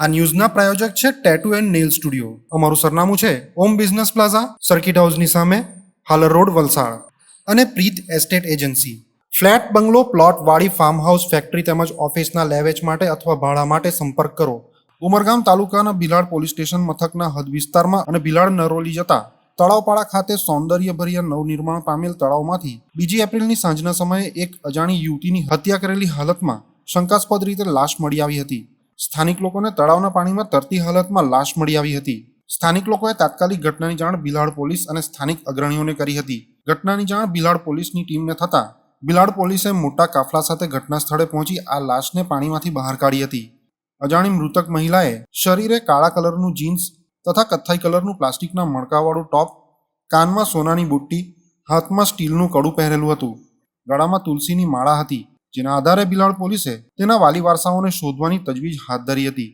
આ ન્યૂઝના પ્રાયોજક છે tattoo and nail studio અમારું સરનામું છે ઓમ બિઝનેસ પ્લાઝા સર્કિટ હાઉસની સામે, હાલર રોડ, વલસાડ. અને Preet estate agency flat, bungalow, plot, વાડી ફાર્મ હાઉસ ફેક્ટરી તેમજ ઓફિસના લેવેચ માટે અથવા ભાડા માટે સંપર્ક કરો. ઉમરગામ તાલુકાના બિલાડ પોલીસ સ્ટેશન મથકના હદ વિસ્તારમાં અને બિલાડ નરોલી જતા તળાવપાડા ખાતે સૌંદર્યભર્યા નવનિર્માણ પામેલ તળાવમાંથી બીજી એપ્રિલની સાંજના સમયે એક અજાણી યુવતીની હત્યા કરેલી હાલતમાં શંકાસ્પદ રીતે લાશ મળી આવી હતી. સ્થાનિક લોકોને તળાવના પાણીમાં તરતી હાલતમાં લાશ મળી આવી હતી. સ્થાનિક લોકોએ તાત્કાલિક ઘટનાની જાણ બિલાડ પોલીસ અને સ્થાનિક અગ્રણીઓને કરી હતી. ઘટનાની જાણ બિલાડ પોલીસની ટીમને થતાં બિલાડ પોલીસે મોટા કાફલા સાથે ઘટના સ્થળે પહોંચી આ લાશને પાણીમાંથી બહાર કાઢી હતી. અજાણી મૃતક મહિલાએ શરીરે કાળા કલરનું જીન્સ તથા કથ્થાઈ કલરનું પ્લાસ્ટિકના મણકાવાળું ટોપ, કાનમાં સોનાની બુટ્ટી, હાથમાં સ્ટીલનું કડું પહેરેલું હતું. ગળામાં તુલસીની માળા હતી. જેના આધારે બિલાડ પોલીસે તેના વાલી વારસાઓને શોધવાની તજવીજ હાથ ધરી હતી.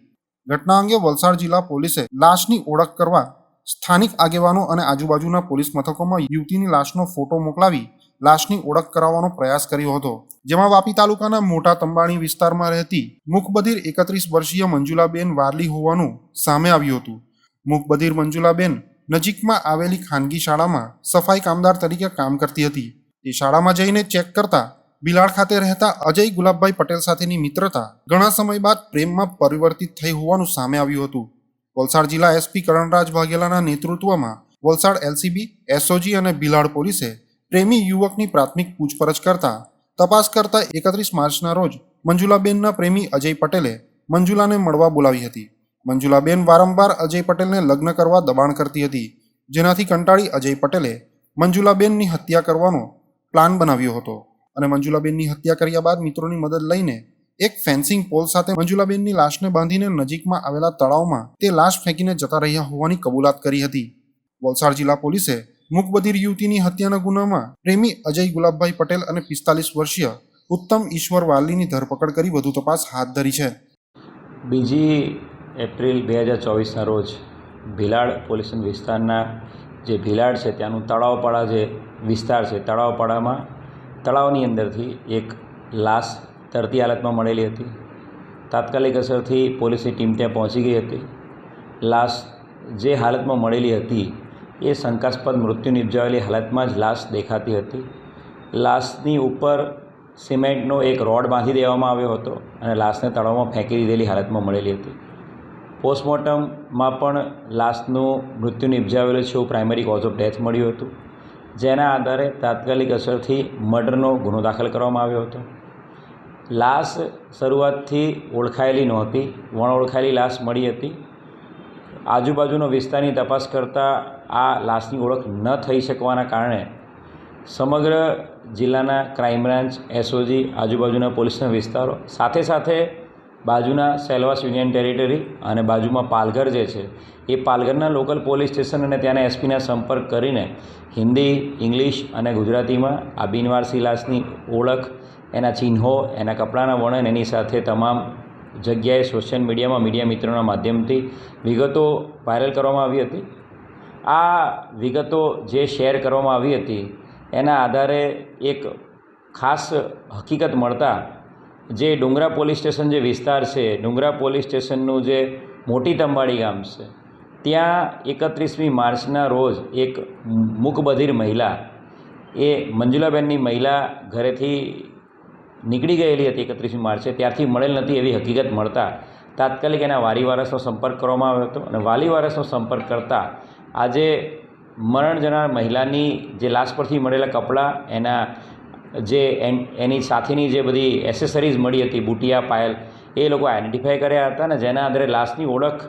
ઘટના અંગે વલસાડ જિલ્લા પોલીસે લાશની ઓળખ કરવા સ્થાનિક આગેવાનો અને આજુબાજુના પોલીસ મથકોમાં યુવતીની લાશનો ફોટો મોકલાવી લાશની ઓળખ કરાવવાનો પ્રયાસ કર્યો હતો. જેમાં વાપી તાલુકાના મોટા તંબાણી વિસ્તારમાં રહેતી મુખબધિર એકત્રીસ વર્ષીય મંજુલાબેન વારલી હોવાનું સામે આવ્યું હતું. મુખબધિર મંજુલાબેન નજીકમાં આવેલી ખાનગી શાળામાં સફાઈ કામદાર તરીકે કામ કરતી હતી. તે શાળામાં જઈને ચેક કરતા બિલાડ ખાતે રહેતા અજય ગુલાબભાઈ પટેલ સાથેની મિત્રતા ઘણા સમય બાદ પ્રેમમાં પરિવર્તિત થઈ હોવાનું સામે આવ્યું હતું. વલસાડ જિલ્લા એસપી કરણરાજ વાઘેલાના નેતૃત્વમાં વલસાડ એલસીબી, એસઓજી અને બિલાડ પોલીસે પ્રેમી યુવકની પ્રાથમિક પૂછપરછ કરતા તપાસ કરતા એકત્રીસ માર્ચના રોજ મંજુલાબેનના પ્રેમી અજય પટેલે મંજુલાને મળવા બોલાવી હતી. મંજુલાબેન વારંવાર અજય પટેલને લગ્ન કરવા દબાણ કરતી હતી, જેનાથી કંટાળી અજય પટેલે મંજુલાબેનની હત્યા કરવાનો પ્લાન બનાવ્યો હતો. અને મંજુલાબેનની હત્યા કર્યા બાદ મિત્રોની મદદ લઈને એક ફેન્સિંગ પોલ સાથે મંજુલાબેનની લાશને બાંધીને નજીકમાં આવેલા તળાવમાં તે લાશ ફેંકીને જતા રહ્યા હોવાની કબૂલાત કરી હતી. વલસાડ જિલ્લા પોલીસે મુકબધિર યુવતીની હત્યાના ગુનામાં પ્રેમી અજય ગુલાબભાઈ પટેલ અને પિસ્તાલીસ વર્ષીય ઉત્તમ ઈશ્વર વાલીની ધરપકડ કરી વધુ તપાસ હાથ ધરી છે. બીજી એપ્રિલ બે હજાર ચોવીસના રોજ ભીલાડ પોલીસ વિસ્તારના જે ભીલાડ છે ત્યાંનું તળાવપાડા જે વિસ્તાર છે, તળાવપાડામાં તળાવની અંદરથી એક લાશ તરતી હાલતમાં મળેલી હતી. તાત્કાલિક અસરથી પોલીસની ટીમ ત્યાં પહોંચી ગઈ હતી. લાશ જે હાલતમાં મળેલી હતી એ શંકાસ્પદ મૃત્યુ નિપજાવેલી હાલતમાં જ લાશ દેખાતી હતી. લાશની ઉપર સિમેન્ટનો એક રોડ બાંધી દેવામાં આવ્યો હતો અને લાશને તળાવમાં ફેંકી દીધેલી હાલતમાં મળેલી હતી. પોસ્ટમોર્ટમમાં પણ લાશનું મૃત્યુ નિપજાવેલું છે એવું પ્રાઇમરી કોઝ ઓફ ડેથ મળ્યું હતું. જેના આધારે તાત્કાલિક અસરથી મર્ડરનો ગુનો દાખલ કરવામાં આવ્યો હતો. લાશ શરૂઆતથી ઓળખાયેલી નહોતી વણઓળખાયેલી લાશ મળી હતી. આજુબાજુનો વિસ્તારની તપાસ કરતાં આ લાશની ઓળખ ન થઈ શકવાના કારણે સમગ્ર જિલ્લાના ક્રાઇમ બ્રાન્ચ, એસઓજી, આજુબાજુના પોલીસના વિસ્તારો સાથે સાથે બાજુના સેલવાસ યુનિયન ટેરિટરી અને બાજુમાં પાલઘર જે છે, એ પાલઘરના લોકલ પોલીસ સ્ટેશન અને ત્યાંના એસપીના સંપર્ક કરીને હિન્દી, ઇંગ્લિશ અને ગુજરાતીમાં આ બિનવારસી લાશની ઓળખ, એના ચિહ્નો, એના કપડાના વર્ણન, એની સાથે તમામ જગ્યાએ સોશિયલ મીડિયામાં મીડિયા મિત્રોના માધ્યમથી વિગતો વાયરલ કરવામાં આવી હતી. આ વિગતો જે શેર કરવામાં આવી હતી, એના આધારે એક ખાસ હકીકત મળતા જે ડુંગરા પોલીસ સ્ટેશન જે વિસ્તાર છે, ડુંગરા પોલીસ સ્ટેશનનું જે મોટી તંબાડી ગામ છે, ત્યાં એકત્રીસમી માર્ચના રોજ એક મૂકબધિર મહિલા, એ મંજુલાબેનની મહિલા ઘરેથી નીકળી ગયેલી હતી એકત્રીસમી માર્ચે, ત્યારથી મળેલ નથી એવી હકીકત મળતા તાત્કાલિક એના વારી વારસનો સંપર્ક કરવામાં આવ્યો હતો અને વાલી વારસનો સંપર્ક કરતાં આજે મરણ જનાર મહિલાની જે લાશ પરથી મળેલા કપડાં, એના જે એની સાથેની જે બધી એસેસરીઝ મળી હતી, બુટિયા, પાયલ, એ લોકો આઇડેન્ટિફાય કર્યા હતા ને જેના આધારે લાશની ઓળખ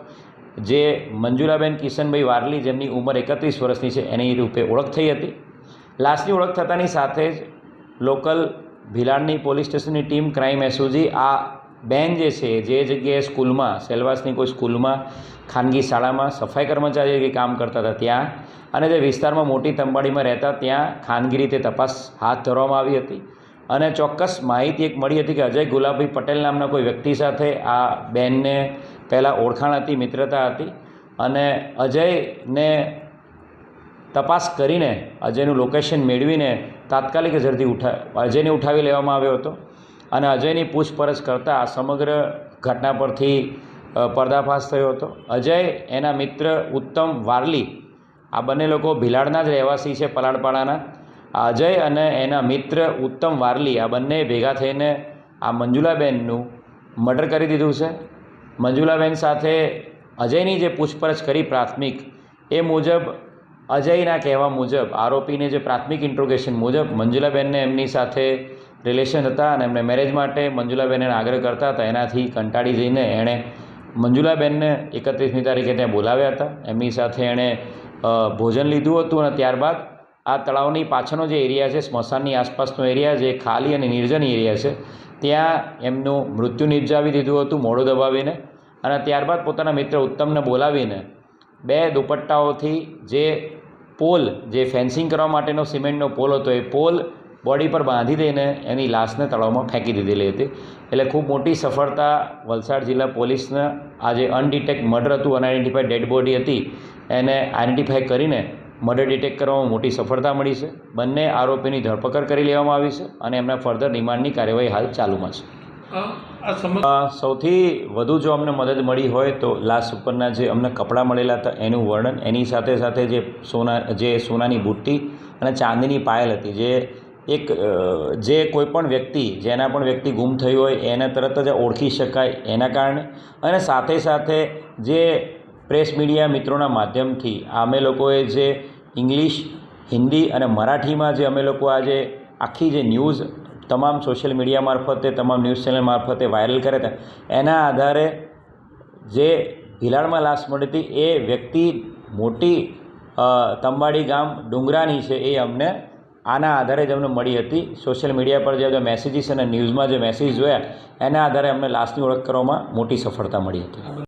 જે મંજુલાબેન કિશનભાઈ વારલી જેમની ઉંમર એકત્રીસ વર્ષની છે, એની રૂપે ઓળખ થઈ હતી. લાશની ઓળખ થતાની સાથે જ લોકલ ભિલાડની પોલીસ સ્ટેશનની ટીમ ક્રાઇમ એસઓજી આ બેન જે છે, જે જગ્યાએ સ્કૂલમાં, સેલવાસની કોઈ સ્કૂલમાં, ખાનગી શાળામાં સફાઈ કર્મચારી તરીકે કામ કરતા હતા ત્યાં અને જે વિસ્તારમાં મોટી તંબાડીમાં રહેતા, ત્યાં ખાનગી રીતે તપાસ હાથ ધરવામાં આવી હતી. અને ચોક્કસ માહિતી એક મળી હતી કે અજય ગુલાબભાઈ પટેલ નામના કોઈ વ્યક્તિ સાથે આ બેનને પહેલાં ઓળખાણ હતી, મિત્રતા હતી અને અજયને તપાસ કરીને અજયનું લોકેશન મેળવીને તાત્કાલિક ઝડપી ઉઠા, અજયને ઉઠાવી લેવામાં આવ્યો હતો. અને અજયની પૂછપરછ કરતાં આ સમગ્ર ઘટના પરથી પર્દાફાશ થયો હતો. અજય, એના મિત્ર ઉત્તમ વારલી, આ બંને લોકો ભિલાડના જ રહેવાસી છે પલાડપાડાના. આ અજય અને એના મિત્ર ઉત્તમ વારલી આ બંને ભેગા થઈને આ મંજુલાબેનનું મર્ડર કરી દીધું છે. મંજુલાબેન સાથે અજયની જે પૂછપરછ કરી પ્રાથમિક, એ મુજબ, અજયના કહેવા મુજબ, આરોપીને જે પ્રાથમિક ઇન્ટ્રોગેશન મુજબ, મંજુલાબેનને એમની સાથે રિલેશન હતા અને એમને મેરેજ માટે મંજુલાબેનને આગ્રહ કરતા હતા. એનાથી કંટાળી જઈને એણે મંજુલાબેનને એકત્રીસમી તારીખે ત્યાં બોલાવ્યા હતા. એમની સાથે એણે ભોજન લીધું હતું અને ત્યારબાદ આ તળાવની પાછળનો જે એરિયા છે, સ્મશાનની આસપાસનો એરિયા જે ખાલી અને નિર્જન એરિયા છે, ત્યાં એમનું મૃત્યુ નિપજાવી દીધું હતું મોડો દબાવીને અને ત્યારબાદ પોતાના મિત્ર ઉત્તમને બોલાવીને બે દુપટ્ટાઓથી જે પોલ, જે ફેન્સિંગ કરવા માટેનો સિમેન્ટનો પોલ હતો, એ પોલ બોડી પર બાંધી દઈને એની લાશને તળાવમાં ફેંકી દીધેલી હતી. એટલે ખૂબ મોટી સફળતા વલસાડ જિલ્લા પોલીસને આ જે અનડિટેક્ટ મર્ડર હતું અનઆઇડેન્ટિફાઈડ ડેડ બોડી હતી. એને આઇડેન્ટિફાઈ કરીને મર્ડર ડિટેક્ટ કરવામાં મોટી સફળતા મળી છે. બંને આરોપીની ધરપકડ કરી લેવામાં આવી છે અને એમના ફર્ધર રિમાન્ડની કાર્યવાહી હાલ ચાલુમાં છે. સૌથી વધુ જો અમને મદદ મળી હોય તો લાશ ઉપરના જે અમને કપડાં મળેલા હતા એનું વર્ણન એની સાથે સાથે જે સોના જે સોનાની બુટ્ટી અને ચાંદીની પાયલ હતી જે એક જે કોઈ પણ વ્યક્તિ, જેના પણ વ્યક્તિ ગુમ થયું હોય, એને તરત જ ઓળખી શકાય એના કારણે. અને સાથે સાથે જે પ્રેસ મીડિયા મિત્રોના માધ્યમથી અમે લોકોએ જે ઇંગ્લિશ, હિન્દી અને મરાઠીમાં જે અમે લોકો આજે આખી જે ન્યૂઝ તમામ સોશિયલ મીડિયા મારફતે, તમામ ન્યૂઝ ચેનલ મારફતે વાયરલ કરે હતા એના આધારે જે ભિલાડમાં લાશ મળી હતી, એ વ્યક્તિ મોટી તંબાડી ગામ ડુંગરાની છે એ અમને આના આધારે જ અમને મળી હતી. સોશિયલ મીડિયા પર જે મેસેજીસ અને ન્યૂઝમાં જે મેસેજ જોયા, એના આધારે અમને લાશની ઓળખ કરવામાં મોટી સફળતા મળી હતી.